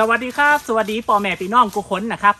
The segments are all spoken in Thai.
สวัสดีครับ สวัสดีพ่อแม่พี่น้องกุคนนะครับ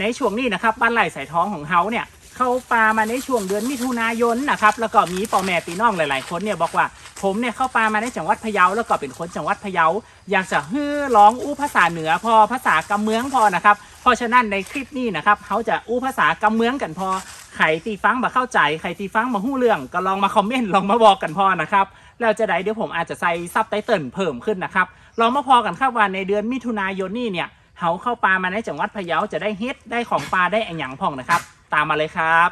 ในช่วงนี้นะครับบ้านไร่สายท้องของเฮาเนี่ยเข้าปลามาในช่วงเดือนมิถุนายนนะครับแล้วก็มีพ่อแม่พี่น้องหลาย ๆ คนเนี่ยบอกว่าผมเนี่ยเข้าปลามาในจังหวัดพะเยาแล้วก็เป็นคนจังหวัดพะเยาอยากจะฮือร้องอู้ภาษาเหนือพอภาษากำเมืองพอนะครับเพราะฉะนั้นในคลิปนี้นะครับเขาจะอู้ภาษากำเมืองกันพอใครตีฟังมาเข้าใจใครตีฟังมาหู้เรื่องก็ลองมาคอมเมนต์ลองมาบอกกันพอนะครับแล้วจะได้เดี๋ยวผมอาจจะใส่ซับไตเติลเพิ่มขึ้นนะครับ เรามาพอกันครับว่าในเดือนมิถุนายนนี่เนี่ยเขาเข้าปลามาในจังหวัดพะเยาจะได้เฮ็ดได้ของปลาได้อันหยังพ่องนะครับ ตามมาเลยครับ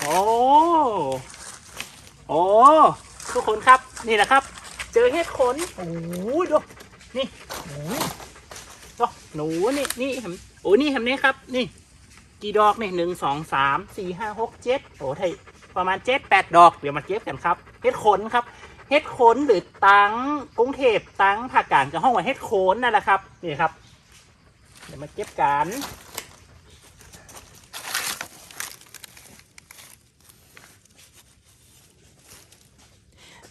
โอ้โอ้ทุกคนครับนี่นะครับ เจอเห็ดขนโอ้ดูนี่โอ้ หนูนี่นี่เห็นโอ้นี่เห็นไหมครับ นี่ กี่ดอกนี่หนึ่งสองสามสี่ห้าหกเจ็ดโอ้ไทยประมาณเจ็ดแปดดอกเดี๋ยวมาเก็บกันครับเฮ็ดขนครับเฮ็ดขนหรือตังกรุงเทพตังผักกาดกับห้องว่าเฮ็ดโขนนั่นแหละครับนี่ครับ เดี๋ยวมาเก็บกัน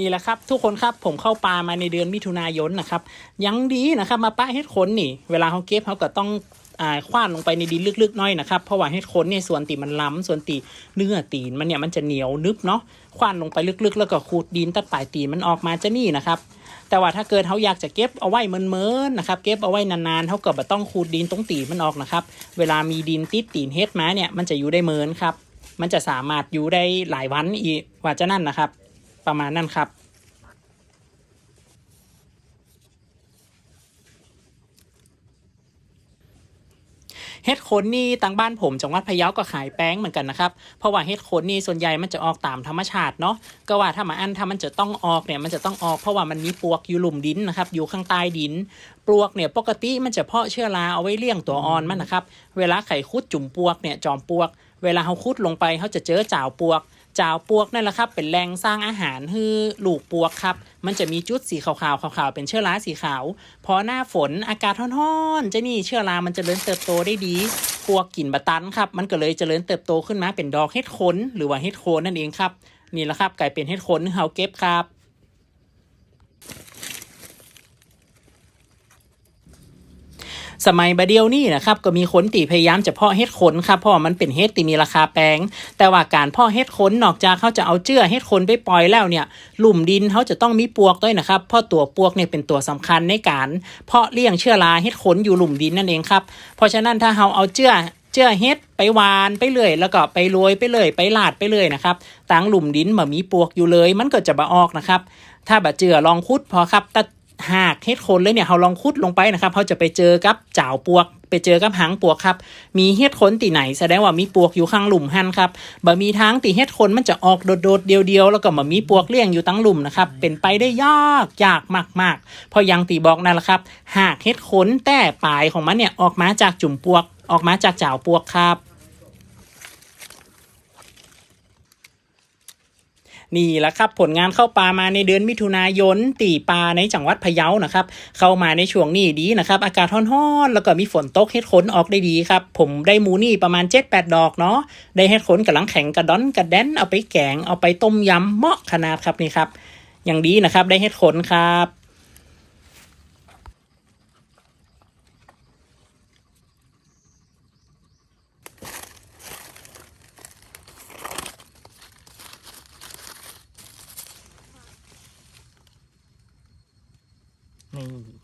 นี่แหละครับ ทุกคนครับผมเข้าปลามาในเดือนมิถุนายนนะครับยังดีนะครับมาป้าเฮ็ดขนนี่ เวลาเขาเก็บเขาก็ต้องคว้านลงไปในดินลึกๆหน้อยนะครับเพราะว่าเฮ็ดขนเนี่ยส่วนตีมันล้ำส่วนตีเนื้อตีนมันเนี่ยมันจะเหนียวนึบเนาะคว้านลงไปลึกๆ แล้วก็ขูดดินตัดปลายตีนมันออกมาจะนี่นะครับแต่ว่าถ้าเกิดเขาอยากจะเก็บเอาไว้เมินๆนะครับเก็บเอาไว้นานๆเขาก็บต้องขูดดินตรงตีนมันออกนะครับเวลามีดินติดตีนเฮ็ดมาเนี่ยมันจะอยู่ได้เมินครับมันจะสามารถอยู่ได้หลายวันอีกว่าจะนั่นนะครับ ประมาณนั้นครับ เฮ็ดโคนนี่ตังบ้านผมจังหวัดพะเยาก็ขายแป้งเหมือนกันนะครับ เพราะว่าเฮ็ดโคนนี่ส่วนใหญ่มันจะออกตามธรรมชาติเนาะ ก็ว่าถ้ามาอันถ้ามันจะต้องออกเนี่ยมันจะต้องออกเพราะว่ามันมีปลวกอยู่หลุมดินนะครับอยู่ข้างใต้ดิน ปลวกเนี่ยปกติมันจะเพาะเชื้อราเอาไว้เลี้ยงตัวอ่อนมันนะครับ เวลาไข่คุดจุ่มปลวกเนี่ยจอมปลวก เวลาเขาคุดลงไปเขาจะเจอจ่าวปลวก จ่าวปลวกนั่นแหละครับ เป็นแรงสร้างอาหารคือลูกปลวกครับ มันจะมีจุดสีขาวๆขาวๆเป็นเชื้อราสีขาว พอหน้าฝนอากาศร้อนๆจะนี่เชื้อรามันจะเจริญเติบโตได้ดีพวกกลิ่นบะตันครับ มันก็เลยเจริญเติบโตขึ้นมาเป็นดอกเห็ดขนหรือว่าเห็ดโคนนั่นเองครับ นี่แหละครับกลายเป็นเห็ดขนเฮาเก็บครับ สมัยบดเดียวนี่นะครับก็มีคนตีพยายามจะเพาะเฮ็ดขนครับเพราะมันเป็นเฮ็ดที่มีราคาแพงแต่ว่าการเพาะเฮ็ดขนนอกจากเขาจะเอาเจื้อเฮ็ดขนไปปล่อยแล้วเนี่ยหลุมดินเขาจะต้องมีปวกด้วยนะครับเพราะตัวปวกเนี่ยเป็นตัวสำคัญในการ เพาะเลี้ยงเชื้อราเฮ็ดขนอยู่หลุมดินนั่นเองครับเพราะฉะนั้นถ้าเราเอาเจื้อเจื้อเฮ็ดไปวานไปเลยแล้วก็ไปโรยไปเลยไปลาดไปเลยนะครับต่างหลุมดินบ่มีปวกอยู่เลย มันก็จะบ่ออกนะครับ ถ้าบะเจือลองคุดพอครับแต่ หากเฮ็ดโคนเลยเนี่ยเขาลองคุดลงไปนะครับเขาจะไปเจอกับจ่าวปวก ไปเจอกับหางปวกครับ มีเฮ็ดขนตีไหน แสดงว่ามีปวกอยู่ข้างหลุมหันครับบ่มีทางตีเฮ็ดขนมันจะออกโดดๆเดียวๆ แล้วก็บ่มีปวกเลี้ยงอยู่ตั้งหลุมนะครับ เป็นไปได้ยากยากมากๆเพอยังตีบอกนั่นแหละครับ หากเฮ็ดขนแต่ปลายของมันเนี่ยออกมาจากจุ่มปวก ออกมาจากจ่าวปวกครับ นี่แหละครับผลงานเข้าปลามาในเดือนมิถุนายนตีปลาในจังหวัดพะเยานะครับ เข้ามาในช่วงนี้ดีนะครับ อากาศร้อนๆแล้วก็มีฝนตกเฮ็ดขนออกได้ดีครับ ผมได้หมูนี่ประมาณ 7-8 ดอกเนาะได้เฮ็ดขนกับหลังแข็งกระดอนกระแดนเอาไปแกงเอาไปต้มยำเหมาะขนาดครับนี่ครับอย่างดีนะครับได้เฮ็ดขนครับ นี่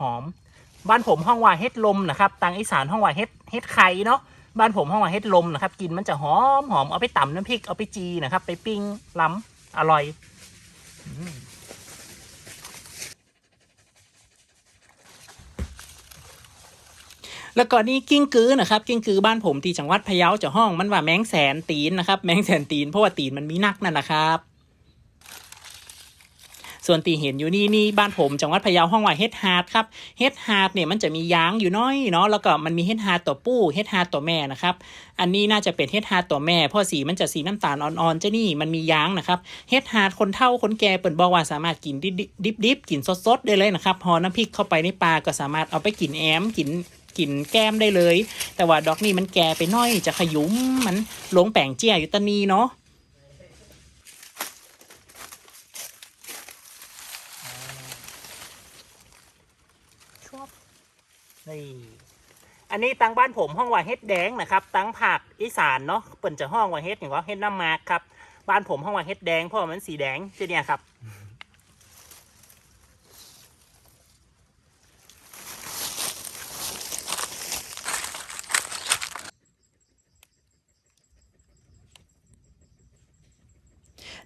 หอม บ้านผมห้องวายเฮ็ดลมนะครับตังอีสานห้องวายเฮ็ดเฮ็ดไข่เนาะบ้านผมห้องวายเฮ็ดลมนะครับกินมันจะหอมหอมเอาไปตำน้ำพริกเอาไปจีนะครับ ไปปิ้งล้ำอร่อย อืม แล้วก็นี่กิ้งกือนะครับกิ้งกือบ้านผมที่จังหวัดพะเยาจะห้องมันว่าแมงแสนตีนนะครับแมงแสนตีนเพราะว่าตีนมันมีนักนั่นแหละครับส่วนตีเห็นอยู่นี่นี่บ้านผมจังหวัดพะเยาห้องว่าเฮดฮาร์ดครับเฮดฮาร์ดเนี่ยมันจะมียางอยู่น้อยเนาะแล้วก็มันมีเฮดฮาร์ดตัวผู้เฮดฮาร์ดตัวแม่นะครับอันนี้น่าจะเป็นเฮดฮาร์ดตัวแม่เพราะสีมันจะสีน้ำตาลอ่อนๆเจ้านี่มันมียางนะครับเฮดฮาร์ดคนเฒ่าคนแก่เปิ่นบอกว่าสามารถกินดิบๆกินสดๆได้เลยนะครับพอน้ำพริกเข้าไปในปลาก็สามารถเอาไปกินแอมกิน กินแก้มได้เลย แต่ว่าดอกนี่มันแก่ไปน้อยจะขยุมมันหลงแป่งเจี้ยอยู่ตะนีเนาะชอบนี่อันนี้ตังบ้านผมห้องว่าเฮ็ดแดงนะครับตังผักอีสานเนาะเปิ่นจะห้องว่าเฮ็ดอย่างว่าเฮ็ดน้ำมากครับบ้านผมห้องว่าเฮ็ดแดงเพราะมันสีแดงเจเนี่ยครับ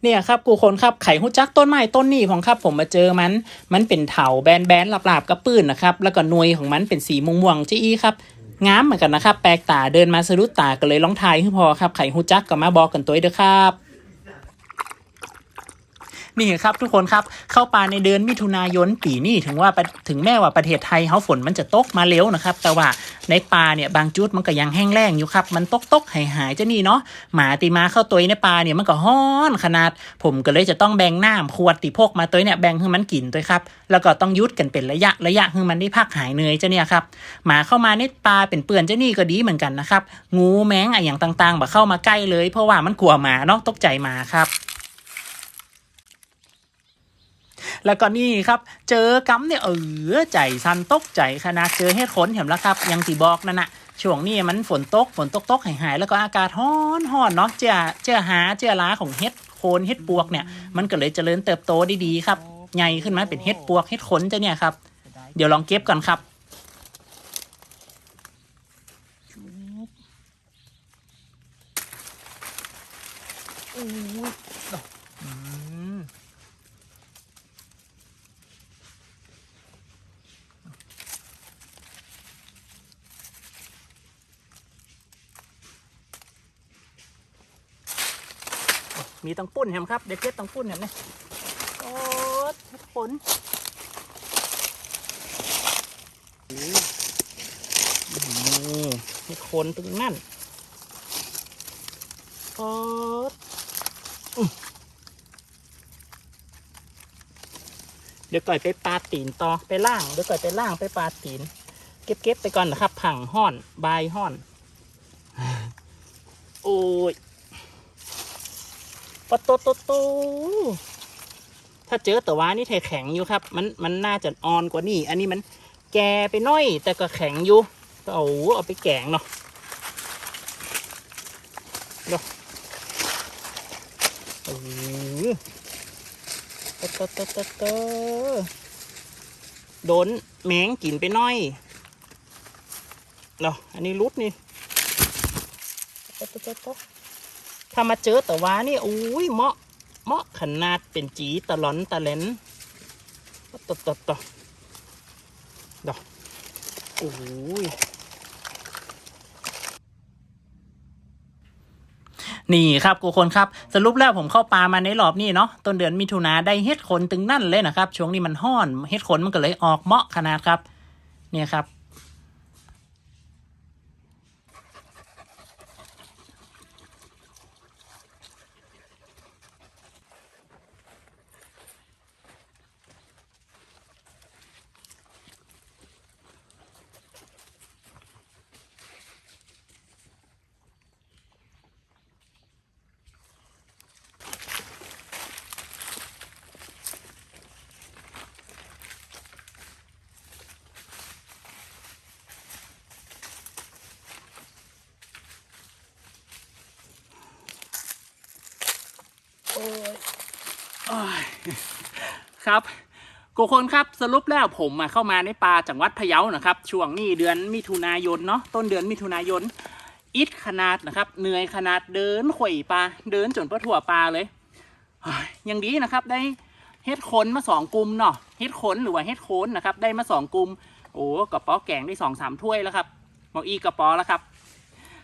เนี่ยครับกูคนครับไข่หุจักต้นไม้ต้นนี้ของครับผมมาเจอมัน มันเป็นเถาแบนแบนๆหลาบๆกระปื้นนะครับ แล้วก็หนวยของมันเป็นสีม่วงๆจี้ครับงามเหมือนกันนะครับ แปลกตาเดินมาสะดุดตาก็เลยลองทายให้พอครับไข่หุจักก็มาบอกกันตัวเด้อครับ นี่ครับทุกคนครับเข้าป่าในเดือนมิถุนายนปีนี้ถึงว่าถึงแม้ว่าประเทศไทยเขาฝนมันจะตกมาเร็วนะครับ แต่ว่าในป่าเนี่ยบางจุดมันก็ยังแห้งแล้งอยู่ครับ มันตกตกหายหายจะนี่เนาะหมาตีมาเข้าตัวในป่าเนี่ยมันก็ฮ้อนขนาด ผมก็เลยจะต้องแบ่งน้ำขวดตีพกมาตัวเนี่ยแบ่งให้มันกินตัวครับแล้วก็ต้องยุดกันเป็นระยะระยะให้มันได้พักหายเหนื่อยจะเนี่ยครับหมาเข้ามาในป่าเป็นเปื่อนจะนี่ก็ดีเหมือนกันนะครับงูแมงอะไรอย่างต่างๆแบบเข้ามาใกล้เลย เพราะว่ามันกลัวหมาเนาะตกใจหมาครับ แล้วก็นี่ครับ เจอกำเนี่ยเออใจสันตกใจขนาดเจอเฮ็ดขนเห็นแล้วครับ ยังตีบอกนั่นนะช่วงนี้มันฝนตกฝนตกตกหายหายๆแล้วก็อากาศร้อนร้อนเนาะเจ้าเจ้าหาเจ้าล้าของเฮ็ดโคนเฮ็ดปวกเนี่ย มันก็เลยเจริญเติบโตได้ดีครับใหญ่ขึ้นมาเป็นเฮ็ดปวกเฮ็ดขนจะเนี่ยครับ เดี๋ยวลองเก็บก่อนครับอ มีตังปุ้นเห็นครับเด็กเก็ตตังปุ้นเห็นไหมโอ้ทุกคนโอ้โหมีคนตรงนั่นโอ้เดี๋ยวก่อยไปปาตีนต่อไปล่างเดี๋ยวก่อยไปล่างไปปาตีน เก็บเก็บไปก่อนนะครับผังห่อน บายห่อน โอ้ย ปะโตโตโตถ้าเจอแต่ว่านี่ไทแข็งอยู่ครับ มันมันน่าจะอ่อนกว่านี่ อันนี้มันแก่ไปน้อย แต่ก็แข็งอยู่ก็เอาเอาไปแกงเนาะเนาะโอ้โตโตโตโตโตโดนแมงกินไปน้อยเนาะอันนี้รุดนี่โตโตโตโต ถ้ามาเจอแต่ว่านี่อุ้ยเหมาะเหมาะขนาดเป็นจีตะหลอนตะเลนตบตบตบดอกโอ้ยนี่ครับกูคนครับสรุปแล้วผมเข้าปลามาในรอบนี้เนาะต้นเดือนมิถุนาได้เฮ็ดขนตึงนั่นเลยนะครับช่วงนี้มันห้อนเฮ็ดขนมันก็เลยออกเหมาะขนาดครับ เนี่ยครับ ครับกูคนครับสรุปแล้วผมมาเข้ามาในป่าจังหวัดพะเยานะครับ ช่วงนี้เดือนมิถุนายนเนาะต้นเดือนมิถุนายนอิดขนาดนะครับเหนื่อยขนาดเดินข่อยปลาเดินจนประถั่วปลาเลยยยังดีนะครับได้เฮ็ดขนมาสองกลุ่มเนาะเฮ็ดขนหรือว่าเฮ็ดโคนนะครับได้มาสองกลุ่มโอ้กระป๋อแกงได้สองสามถ้วยแล้วครับหมออีกระป๋อแล้วครับ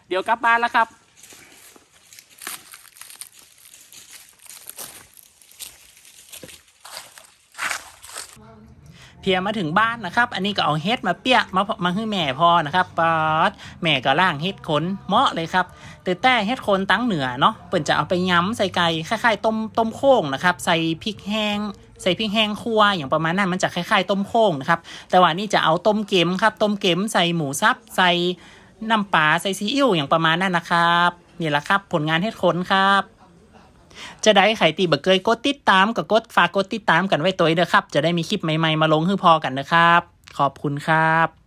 เดี๋ยวกลับบ้านแล้วครับ เพียมาถึงบ้านนะครับ อันนี้ก็เอาเฮ็ดมาเปียกมามาให้แม่พอนะครับป๊าดแม่ก็ล่างเฮ็ดขนเหมาะเลยครับแต่แต่เฮ็ดขนตั้งเหนือเนาะเปิ่นจะเอาไปย้ำใส่ไก่คล้ายๆต้มต้มโค้งนะครับ ใส่พริกแห้งใส่พริกแห้งคั่วอย่างประมาณนั้นมันจะคล้ายๆ ต้มโค้งนะครับ แต่ว่านี่จะเอาต้มเก็มครับ ต้มเก็มใส่หมูสับใส่น้ำปลาใส่ซีอิ๊วอย่างประมาณนั้นนะครับนี่แหละครับ ผลงานเฮ็ดขนครับ จะได้ไขตีบะเกยกดติดตามกับกดฝากกดติดตามกันไว้ตัวเด้อครับ จะได้มีคลิปใหม่ๆมาลงให้พอกันนะครับ ขอบคุณครับ